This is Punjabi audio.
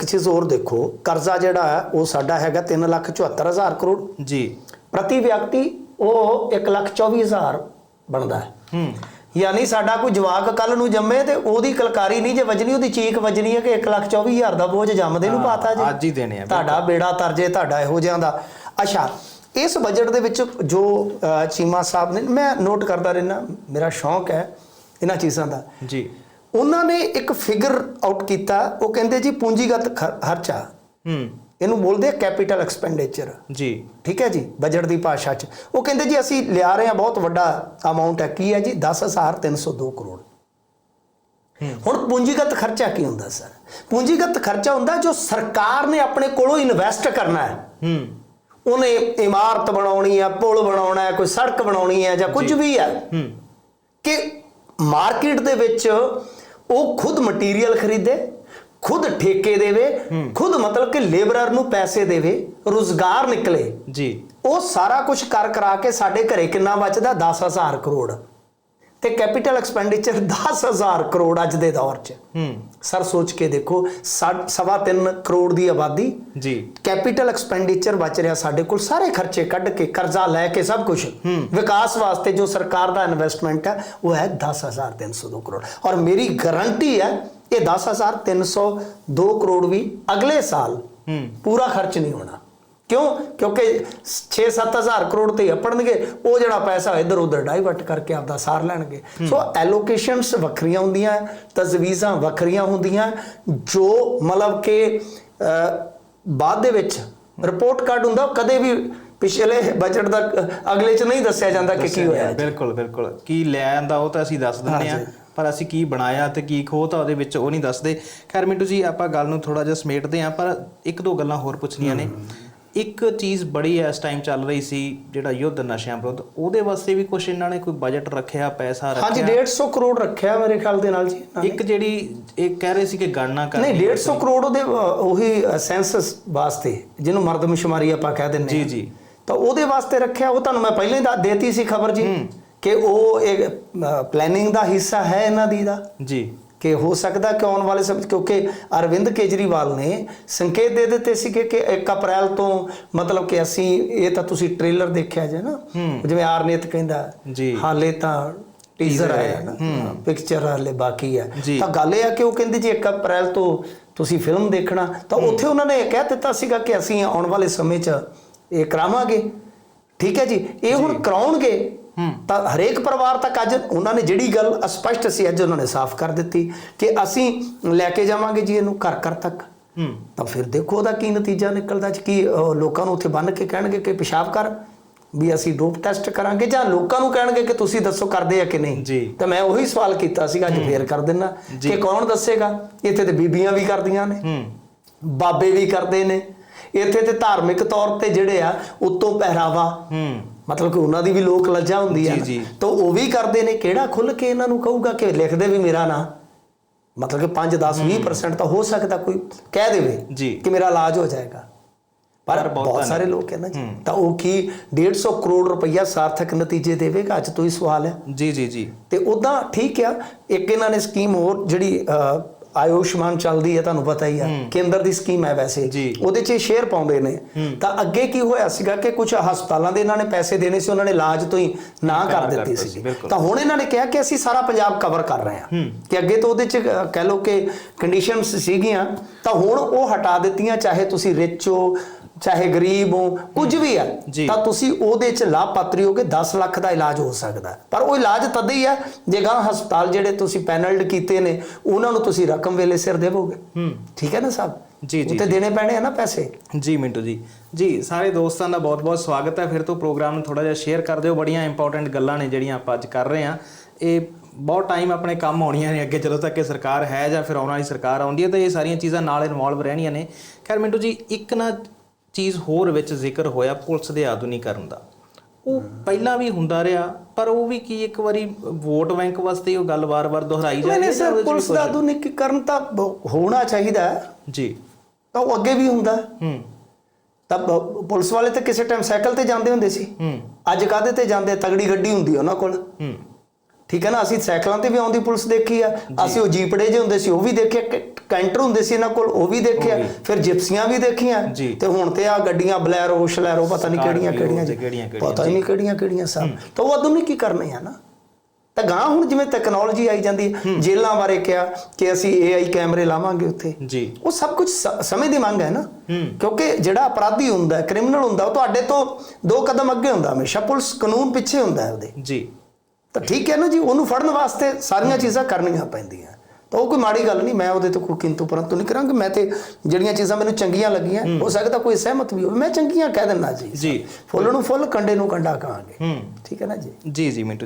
ਇੱਕ ਚੀਜ਼ ਹੋਰ ਦੇਖੋ ਕਰਜ਼ਾ ਜਿਹੜਾ ਹੈ ਉਹ ਸਾਡਾ ਹੈਗਾ 374000 ਕਰੋੜ। ਜੀ। ਪ੍ਰਤੀ ਵਿਅਕਤੀ ਉਹ 124000 ਬਣਦਾ ਹੈ। ਹੂੰ। ਯਾਨੀ ਸਾਡਾ ਕੋਈ ਜਵਾਕ ਕੱਲ ਨੂੰ ਜੰਮੇ ਤੇ ਉਹਦੀ ਕਲਕਾਰੀ ਨਹੀਂ ਜੇ ਵੱਜਣੀ ਉਹਦੀ ਚੀਕ ਵੱਜਣੀ ਹੈ ਕਿ 124000 ਦਾ ਬੋਝ ਜੰਮਦੇ ਨੂੰ ਪਾਤਾ ਜੀ। ਅੱਜ ਹੀ ਦੇਣੇ ਆ ਤੁਹਾਡਾ ਬੇੜਾ ਤਰਜੇ ਤੁਹਾਡਾ ਇਹੋ ਜਿਹਾਂ ਦਾ। ਅੱਛਾ ਇਸ ਬਜਟ ਦੇ ਵਿੱਚ ਜੋ ਚੀਮਾ ਸਾਹਿਬ ਨੇ ਮੈਂ ਨੋਟ ਕਰਦਾ ਰਹਿਣਾ ਮੇਰਾ ਸ਼ੌਂਕ ਹੈ ਇਹਨਾਂ ਚੀਜ਼ਾਂ ਦਾ। ਜੀ। ਉਹਨਾਂ ਨੇ ਇੱਕ ਫਿਗਰ ਆਊਟ ਕੀਤਾ ਉਹ ਕਹਿੰਦੇ ਜੀ ਪੂੰਜੀਗਤ ਖਰਚਾ। ਹੂੰ। ਇਹਨੂੰ ਬੋਲਦੇ ਆ ਕੈਪੀਟਲ ਐਕਸਪੈਂਡੀਚਰ ਜੀ। ਠੀਕ ਹੈ ਜੀ ਬਜਟ ਦੀ ਭਾਸ਼ਾ 'ਚ। ਉਹ ਕਹਿੰਦੇ ਜੀ ਅਸੀਂ ਲਿਆ ਰਹੇ ਹਾਂ ਬਹੁਤ ਵੱਡਾ ਅਮਾਉਂਟ ਹੈ। ਕੀ ਹੈ ਜੀ? 10302 ਕਰੋੜ। ਹੁਣ ਪੂੰਜੀਗਤ ਖਰਚਾ ਕੀ ਹੁੰਦਾ ਸਰ? ਪੂੰਜੀਗਤ ਖਰਚਾ ਹੁੰਦਾ ਜੋ ਸਰਕਾਰ ਨੇ ਆਪਣੇ ਕੋਲੋਂ ਇਨਵੈਸਟ ਕਰਨਾ ਹੈ। ਹੂੰ। ਉਹਨੇ ਇਮਾਰਤ ਬਣਾਉਣੀ ਹੈ ਪੁਲ ਬਣਾਉਣਾ ਹੈ ਕੋਈ ਸੜਕ ਬਣਾਉਣੀ ਹੈ ਜਾਂ ਕੁਝ ਵੀ ਹੈ। ਹੂੰ। ਕਿ ਮਾਰਕੀਟ ਦੇ ਵਿੱਚ ਉਹ ਖੁਦ ਮਟੀਰੀਅਲ ਖਰੀਦੇ ਖੁਦ ਠੇਕੇ ਦੇਵੇ ਖੁਦ ਮਤਲਬ ਕਿ ਲੇਬਰਰ ਨੂੰ ਪੈਸੇ ਦੇਵੇ ਰੋਜ਼ਗਾਰ ਨਿਕਲੇ। ਜੀ। ਉਹ ਸਾਰਾ ਕੁਝ ਕਰ ਕਰਾ ਕੇ ਸਾਡੇ ਘਰੇ ਕਿੰਨਾ ਬਚਦਾ? 10000 ਕਰੋੜ। ਤੇ ਕੈਪੀਟਲ ਐਕਸਪੈਂਡੀਚਰ 10000 ਕਰੋੜ ਅੱਜ ਦੇ ਦੌਰ 'ਚ। ਹੂੰ। ਸਰ ਸੋਚ ਕੇ ਦੇਖੋ ਸਾ- ਸਵਾ ਤਿੰਨ ਕਰੋੜ ਦੀ ਆਬਾਦੀ। ਜੀ। ਕੈਪੀਟਲ ਐਕਸਪੈਂਡੀਚਰ ਬਚ ਰਿਹਾ ਸਾਡੇ ਕੋਲ ਸਾਰੇ ਖਰਚੇ ਕੱਢ ਕੇ ਕਰਜ਼ਾ ਲੈ ਕੇ ਸਭ ਕੁਝ ਵਿਕਾਸ ਵਾਸਤੇ ਜੋ ਸਰਕਾਰ ਦਾ ਇਨਵੈਸਟਮੈਂਟ ਹੈ ਉਹ ਹੈ 10302 ਕਰੋੜ। ਔਰ ਮੇਰੀ ਗਾਰੰਟੀ ਹੈ ਇਹ 10302 ਕਰੋੜ ਵੀ ਅਗਲੇ ਸਾਲ ਹੂੰ। ਪੂਰਾ ਖਰਚ ਨਹੀਂ ਹੋਣਾ। ਕਿਉਂ? ਕਿਉਂਕਿ 6-7000 ਕਰੋੜ ਤੇ ਅਪੜਨਗੇ ਉਹ ਜਿਹੜਾ ਪੈਸਾ ਇੱਧਰ ਉੱਧਰ ਡਾਈਵਰਟ ਕਰਕੇ ਆਪਦਾ ਸਾਰ ਲੈਣਗੇ। ਸੋ ਐਲੋਕੇਸ਼ਨਸ ਵੱਖਰੀਆਂ ਹੁੰਦੀਆਂ ਤਜਵੀਜ਼ਾਂ ਵੱਖਰੀਆਂ ਹੁੰਦੀਆਂ ਜੋ ਮਤਲਬ ਕਿ ਬਾਅਦ ਦੇ ਵਿੱਚ ਰਿਪੋਰਟ ਕਾਰਡ ਹੁੰਦਾ ਕਦੇ ਵੀ ਪਿਛਲੇ ਬਜਟ ਦਾ ਅਗਲੇ ਚ ਨਹੀਂ ਦੱਸਿਆ ਜਾਂਦਾ ਕਿ ਕੀ ਹੋਇਆ। ਬਿਲਕੁਲ ਬਿਲਕੁਲ। ਕੀ ਲੈ ਆਂਦਾ ਉਹ ਤਾਂ ਅਸੀਂ ਦੱਸ ਦਿੰਦੇ ਆ ਪਰ ਅਸੀਂ ਕੀ ਬਣਾਇਆ ਤੇ ਕੀ ਖੋਤਾ ਉਹਦੇ ਵਿੱਚ ਉਹ ਨਹੀਂ ਦੱਸਦੇ। ਖੈਰ ਮਿੰਟੂ ਜੀ ਆਪਾਂ ਗੱਲ ਨੂੰ ਥੋੜਾ ਜਿਹਾ ਸਮੇਟਦੇ ਆ ਪਰ ਇੱਕ ਦੋ ਗੱਲਾਂ ਹੋਰ ਪੁੱਛਣੀਆਂ ਨੇ। ਇੱਕ ਚੀਜ਼ ਬੜੀ ਇਸ ਟਾਈਮ ਚੱਲ ਰਹੀ ਸੀ ਜਿਹੜਾ ਯੁੱਧ ਨਸ਼ਿਆਂ ਵਿਰੁੱਧ ਉਹਦੇ ਵਾਸਤੇ ਵੀ ਕੁਝ ਇਹਨਾਂ ਨੇ ਕੋਈ ਬਜਟ ਰੱਖਿਆ ਪੈਸਾ ਹਾਂਜੀ ਰੱਖਿਆ 150 ਕਰੋੜ ਰੱਖਿਆ ਮੇਰੇ ਖਿਆਲ ਦੇ ਨਾਲ ਜੀ। ਇੱਕ ਜਿਹੜੀ ਇਹ ਕਹਿ ਰਹੇ ਸੀ ਕਿ ਗਣਨਾ ਕਰ ਨਹੀਂ 150 ਕਰੋੜ ਉਹਦੇ ਉਹੀ ਸੈਂਸਸ ਵਾਸਤੇ ਜਿਹਨੂੰ ਮਰਦਮਸ਼ੁਮਾਰੀ ਆਪਾਂ ਕਹਿ ਦਿੰਦੇ ਜੀ। ਜੀ। ਤਾਂ ਉਹਦੇ ਵਾਸਤੇ ਰੱਖਿਆ ਉਹ ਤੁਹਾਨੂੰ ਮੈਂ ਪਹਿਲਾਂ ਹੀ ਦੇਤੀ ਸੀ ਖਬਰ ਜੀ ਕਿ ਉਹ ਇੱਕ ਪਲੈਨਿੰਗ ਦਾ ਹਿੱਸਾ ਹੈ ਇਹਨਾਂ ਦੀ ਦਾ ਜੀ ਕਿ ਹੋ ਸਕਦਾ ਕਿ ਆਉਣ ਵਾਲੇ ਸਮੇਂ ਕਿਉਂਕਿ ਅਰਵਿੰਦ ਕੇਜਰੀਵਾਲ ਨੇ ਸੰਕੇਤ ਦੇ ਦਿੱਤੇ ਸੀ ਕਿ 1 ਅਪ੍ਰੈਲ ਤੋਂ ਮਤਲਬ ਕਿ ਅਸੀਂ ਇਹ ਤਾਂ ਤੁਸੀਂ ਟ੍ਰੇਲਰ ਦੇਖਿਆ ਜੇ ਨਾ ਜਿਵੇਂ ਆਰਨੇਤ ਕਹਿੰਦਾ। ਹਾਲੇ ਤਾਂ ਟੀਜ਼ਰ ਆਇਆ ਨਾ ਪਿਕਚਰ ਹਾਲੇ ਬਾਕੀ ਜੀ। ਤਾਂ ਗੱਲ ਇਹ ਆ ਕਿ ਉਹ ਕਹਿੰਦੇ ਜੀ 1 ਅਪ੍ਰੈਲ ਤੋਂ ਤੁਸੀਂ ਫਿਲਮ ਦੇਖਣਾ ਤਾਂ ਉੱਥੇ ਉਹਨਾਂ ਨੇ ਇਹ ਕਹਿ ਦਿੱਤਾ ਸੀਗਾ ਕਿ ਅਸੀਂ ਆਉਣ ਵਾਲੇ ਸਮੇਂ 'ਚ ਇਹ ਕਰਾਵਾਂਗੇ। ਠੀਕ ਹੈ ਜੀ? ਇਹ ਹੁਣ ਕਰਾਉਣਗੇ। ਤਾਂ ਹਰੇਕ ਪਰਿਵਾਰ ਤੱਕ ਅੱਜ ਉਹਨਾਂ ਨੇ ਜਿਹੜੀ ਗੱਲ ਸਪਸ਼ਟ ਸੀ ਅੱਜ ਉਹਨਾਂ ਨੇ ਸਾਫ਼ ਕਰ ਦਿੱਤੀ ਕਿ ਅਸੀਂ ਲੈ ਕੇ ਜਾਵਾਂਗੇ ਜੀ ਇਹਨੂੰ ਘਰ ਘਰ ਤੱਕ। ਤਾਂ ਫਿਰ ਦੇਖੋ ਉਹਦਾ ਕੀ ਨਤੀਜਾ ਨਿਕਲਦਾ ਜੀ ਕੀ ਲੋਕਾਂ ਨੂੰ ਉੱਥੇ ਬੰਨ ਕੇ ਕਹਿਣਗੇ ਕਿ ਪਿਸ਼ਾਬ ਕਰ ਵੀ ਅਸੀਂ ਡੋਪ ਟੈਸਟ ਕਰਾਂਗੇ ਜਾਂ ਲੋਕਾਂ ਨੂੰ ਕਹਿਣਗੇ ਕਿ ਤੁਸੀਂ ਦੱਸੋ ਕਰਦੇ ਆ ਕਿ ਨਹੀਂ। ਤਾਂ ਮੈਂ ਉਹੀ ਸਵਾਲ ਕੀਤਾ ਸੀਗਾ ਅੱਜ ਫੇਰ ਕਰ ਦਿੰਨਾ ਕਿ ਕੌਣ ਦੱਸੇਗਾ? ਇੱਥੇ ਤੇ ਬੀਬੀਆਂ ਵੀ ਕਰਦੀਆਂ ਨੇ। ਬਾਬੇ ਵੀ ਕਰਦੇ ਨੇ। ਇੱਥੇ ਤੇ ਧਾਰਮਿਕ ਤੌਰ ਤੇ ਜਿਹੜੇ ਆ ਉਤੋਂ ਪਹਿਰਾਵਾ ਹੂੰ। ਮਤਲਬ ਕਿ ਉਹਨਾਂ ਦੀ ਵੀ ਲੋਕ ਲੱਜਾ ਹੁੰਦੀ। ਜੀ। ਤਾਂ ਉਹ ਵੀ ਕਰਦੇ ਨੇ। ਕਿਹੜਾ ਖੁੱਲ ਕੇ ਇਹਨਾਂ ਨੂੰ ਕਹੂਗਾ ਕਿ ਲਿਖਦੇ ਵੀ ਮੇਰਾ ਨਾਂ? ਮਤਲਬ ਕਿ 5 10 20% ਤਾਂ ਹੋ ਸਕਦਾ ਕੋਈ ਕਹਿ ਦੇਵੇ। ਕਿ ਮੇਰਾ ਇਲਾਜ ਹੋ ਜਾਏਗਾ। ਪਰ ਬਹੁਤਾ ਸਾਰੇ ਲੋਕ ਹੈ ਨਾ ਤਾਂ ਉਹ ਕੀ 150 ਕਰੋੜ ਰੁਪਈਆ ਸਾਰਥਕ ਨਤੀਜੇ ਦੇਵੇਗਾ? ਅੱਜ ਤੋਂ ਹੀ ਸਵਾਲ ਹੈ। ਜੀ ਜੀ ਜੀ। ਤੇ ਉਦਾਂ ਠੀਕ ਆ। ਇੱਕ ਇਹਨਾਂ ਨੇ ਸਕੀਮ ਹੋਰ ਜਿਹੜੀ ਆਯੁਸ਼ਮਾਨ ਚੱਲਦੀ ਹੈ ਤੁਹਾਨੂੰ ਪਤਾ ਹੀ ਆ। ਕੇਂਦਰ ਦੀ ਸਕੀਮ ਹੈ ਵੈਸੇ। ਉਹਦੇ 'ਚ ਸ਼ੇਅਰ ਪਾਉਂਦੇ ਨੇ। ਤਾਂ ਅੱਗੇ ਕੀ ਹੋਇਆ ਸੀਗਾ ਕਿ ਕੁਝ ਹਸਪਤਾਲਾਂ ਦੇ ਇਹਨਾਂ ਨੇ ਪੈਸੇ ਦੇਣੇ ਸੀ ਉਹਨਾਂ ਨੇ ਇਲਾਜ ਤੋਂ ਹੀ ਨਾ ਕਰ ਦਿੱਤੀ ਸੀ। ਤਾਂ ਹੁਣ ਇਹਨਾਂ ਨੇ ਕਿਹਾ ਕਿ ਅਸੀਂ ਸਾਰਾ ਪੰਜਾਬ ਕਵਰ ਕਰ ਰਹੇ ਹਾਂ। ਕਿ ਅੱਗੇ ਤੋਂ ਉਹਦੇ 'ਚ ਕਹਿ ਲਓ ਕਿ ਕੰਡੀਸ਼ਨਸ ਸੀਗੀਆਂ ਤਾਂ ਹੁਣ ਉਹ ਹਟਾ ਦਿੱਤੀਆਂ ਚਾਹੇ ਤੁਸੀਂ ਰਿਚ ਹੋ ਚਾਹੇ ਗਰੀਬ ਹੋ ਕੁਝ ਵੀ ਆ ਜੀ। ਤਾਂ ਤੁਸੀਂ ਉਹਦੇ 'ਚ ਲਾਭਪਾਤਰੀ ਹੋ ਕੇ 10 ਲੱਖ ਦਾ ਇਲਾਜ ਹੋ ਸਕਦਾ। ਪਰ ਉਹ ਇਲਾਜ ਤਦ ਹੀ ਹੈ ਜੇ ਗਾਂ ਹਸਪਤਾਲ ਜਿਹੜੇ ਤੁਸੀਂ ਪੈਨਲਡ ਕੀਤੇ ਨੇ ਉਹਨਾਂ ਨੂੰ ਤੁਸੀਂ ਰਕਮ ਵੇਲੇ ਸਿਰ ਦੇਵੋਗੇ। ਹੂੰ। ਠੀਕ ਹੈ ਨਾ ਸਾਹਿਬ? ਜੀ, ਜੀ, ਉੱਤੇ ਦੇਣੇ ਪੈਣੇ ਆ ਨਾ ਪੈਸੇ। ਜੀ ਮਿੰਟੂ ਜੀ। ਜੀ ਸਾਰੇ ਦੋਸਤਾਂ ਦਾ ਬਹੁਤ-ਬਹੁਤ ਸਵਾਗਤ ਹੈ। ਫਿਰ ਤੋਂ ਪ੍ਰੋਗਰਾਮ ਨੂੰ ਥੋੜਾ ਜਿਹਾ ਸ਼ੇਅਰ ਕਰ ਦਿਓ। ਬੜੀਆਂ ਇੰਪੋਰਟੈਂਟ ਗੱਲਾਂ ਨੇ ਜਿਹੜੀਆਂ ਆਪਾਂ ਅੱਜ ਕਰ ਰਹੇ ਹਾਂ। ਇਹ ਬਹੁਤ ਟਾਈਮ ਆਪਣੇ ਕੰਮ ਆਉਣੀਆਂ ਨੇ ਅੱਗੇ ਜਦੋਂ ਤੱਕ ਇਹ ਸਰਕਾਰ ਹੈ ਜਾਂ ਫਿਰ ਆਉਣ ਵਾਲੀ ਸਰਕਾਰ ਆਉਂਦੀ ਹੈ ਤਾਂ ਇਹ ਸਾਰੀਆਂ ਚੀਜ਼ਾਂ ਨਾਲ ਇਨਵੋਲਵ ਰਹਿਣੀਆਂ ਨੇ। ਖੈਰ ਮਿੰਟੂ ਜੀ ਇੱਕ ਨਾ ਚੀਜ਼ ਹੋਰ ਵਿੱਚ ਜ਼ਿਕਰ ਹੋਇਆ ਪੁਲਿਸ ਦੇ ਆਧੁਨਿਕਰਨ ਦਾ। ਉਹ ਪਹਿਲਾਂ ਵੀ ਹੁੰਦਾ ਰਿਹਾ ਪਰ ਉਹ ਵੀ ਕੀ ਇੱਕ ਵਾਰੀ ਵੋਟ ਬੈਂਕ ਵਾਸਤੇ ਉਹ ਗੱਲ ਵਾਰ-ਵਾਰ ਦੁਹਰਾਈ ਜਾ ਰਹੀ ਨਹੀਂ ਹੈ ਸਰ ਪੁਲਿਸ ਦਾ ਆਧੁਨਿਕੀਕਰਨ ਤਾਂ ਹੋਣਾ ਚਾਹੀਦਾ? ਜੀ। ਤਾਂ ਉਹ ਅੱਗੇ ਵੀ ਹੁੰਦਾ। ਹੈ। ਤਾਂ ਪੁਲਿਸ ਵਾਲੇ ਤਾਂ ਕਿਸੇ ਟਾਈਮ ਸਾਈਕਲ ਤੇ ਜਾਂਦੇ ਹੁੰਦੇ ਸੀ। ਹੂੰ। ਅੱਜ ਕਾਹਦੇ ਤੇ ਜਾਂਦੇ ਤਗੜੀ ਗੱਡੀ ਹੁੰਦੀ ਉਹਨਾਂ ਕੋਲ। ਹੂੰ। ਠੀਕ ਹੈ ਨਾ? ਅਸੀਂ ਸਾਈਕਲਾਂ ਤੇ ਵੀ ਆਉਂਦੀ ਪੁਲਿਸ ਦੇਖੀ ਆ। ਅਸੀਂ ਉਹ ਜੀਪੜੇ ਜੇ ਹੁੰਦੇ ਸੀ ਉਹ ਵੀ ਦੇਖੇ ਕ- ਕੈਂਟਰ ਹੁੰਦੇ ਸੀ ਇਹਨਾਂ ਕੋਲ ਉਹ ਵੀ ਦੇਖਿਆ ਫਿਰ ਜਿਪਸੀਆਂ ਵੀ ਦੇਖੀਆਂ। ਤੇ ਹੁਣ ਤੇ ਆ ਗੱਡੀਆਂ ਬਲੈਰੋ ਸ਼ਲੈਰੋ ਪਤਾ ਨਹੀਂ ਕਿਹੜੀਆਂ ਕਿਹੜੀਆਂ ਪਤਾ ਨਹੀਂ ਕਿਹੜੀਆਂ ਕਿਹੜੀਆਂ ਸਭ ਤਾਂ ਉਹ ਆਦਮੀ ਕੀ ਕਰਨੇ ਆ ਨਾ। ਤਾਂ ਗਾਂ ਹੁਣ ਜਿਵੇਂ ਟੈਕਨੋਲੋਜੀ ਆਈ ਜਾਂਦੀ ਹੈ ਜੇਲ੍ਹਾਂ ਬਾਰੇ ਕਿਹਾ ਕਿ ਅਸੀਂ AI ਕੈਮਰੇ ਲਾਵਾਂਗੇ ਉੱਥੇ। ਜੀ। ਉਹ ਸਭ ਕੁਝ ਸਮੇਂ ਦੀ ਮੰਗ ਹੈ ਨਾ। ਕਿਉਂਕਿ ਜਿਹੜਾ ਅਪਰਾਧੀ ਹੁੰਦਾ ਕ੍ਰਿਮੀਨਲ ਹੁੰਦਾ ਉਹ ਤੁਹਾਡੇ ਤੋਂ ਦੋ ਕਦਮ ਅੱਗੇ ਹੁੰਦਾ ਹਮੇਸ਼ਾ। ਪੁਲਿਸ ਕਾਨੂੰਨ ਪਿੱਛੇ ਹੁੰਦਾ ਹੈ ਉਹਦੇ। ਜੀ। ਤਾਂ ਠੀਕ ਹੈ ਨਾ ਜੀ ਉਹਨੂੰ ਫੜਨ ਵਾਸਤੇ ਸਾਰੀਆਂ ਚੀਜ਼ਾਂ ਕਰਨੀਆਂ ਪੈਂਦੀਆਂ। ਤਾਂ ਉਹ ਕੋਈ ਮਾੜੀ ਗੱਲ ਨਹੀਂ ਮੈਂ ਉਹਦੇ ਤੋਂ ਕੋਈ ਕਿੰਤੂ ਪਰੰਤੂ ਨਹੀਂ ਕਰਾਂਗਾ ਮੈਂ ਤੇ ਜਿਹੜੀਆਂ ਚੀਜ਼ਾਂ ਮੈਨੂੰ ਚੰਗੀਆਂ ਲੱਗੀਆਂ ਹੋ। ਸਕਦਾ ਕੋਈ ਸਹਿਮਤ ਵੀ ਹੋਵੇ ਮੈਂ ਚੰਗੀਆਂ ਕਹਿ ਦਿੰਦਾ ਜੀ। ਜੀ। ਫੁੱਲ ਨੂੰ ਫੁੱਲ ਕੰਡੇ ਨੂੰ ਕੰਡਾ ਕਹਾਂਗੇ। ਠੀਕ ਹੈ ਨਾ ਜੀ? ਜੀ ਜੀ ਮਿੰਟੂ